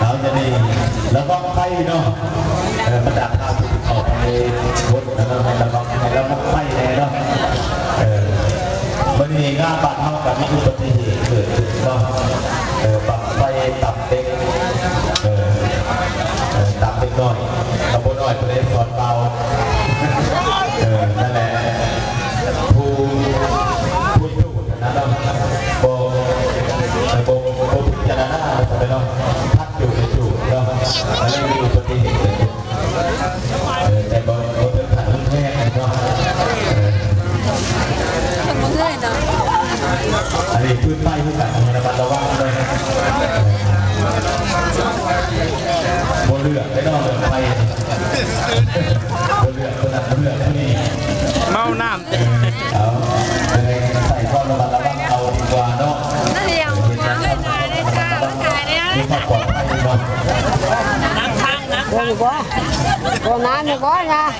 เราจะนี่แล้วก็ไปเนาะประดับภาพออกไปรถแล้วก็แล้วก็แล้วก็ไปเลยเนาะเออวันนี้งานบัตรเท่ากับมีอุบัติเหตุเกิดขึ้นเนาะเออบัตรไฟตับเด็กตับเด็กน้อยตำบลน้อยประเทศสอนเบาเนั่นแหละผู้ผู้อยู่นะเนาะโบเออโบโบพิ จารณาไปเนาะพักอยู่ในจุดเนาะแล้วมีอุบัติเหตุเกิดขึ้นเออแต่บนบนผ่านรุ่นแรกเนาะเออเรื่อยเนาะอันนี้พื้นป้ายพื้นกันระมัดระวังเลยบนเรือไม่ต้องเรือไปบนเรือ thì có còn ăn thì có nha.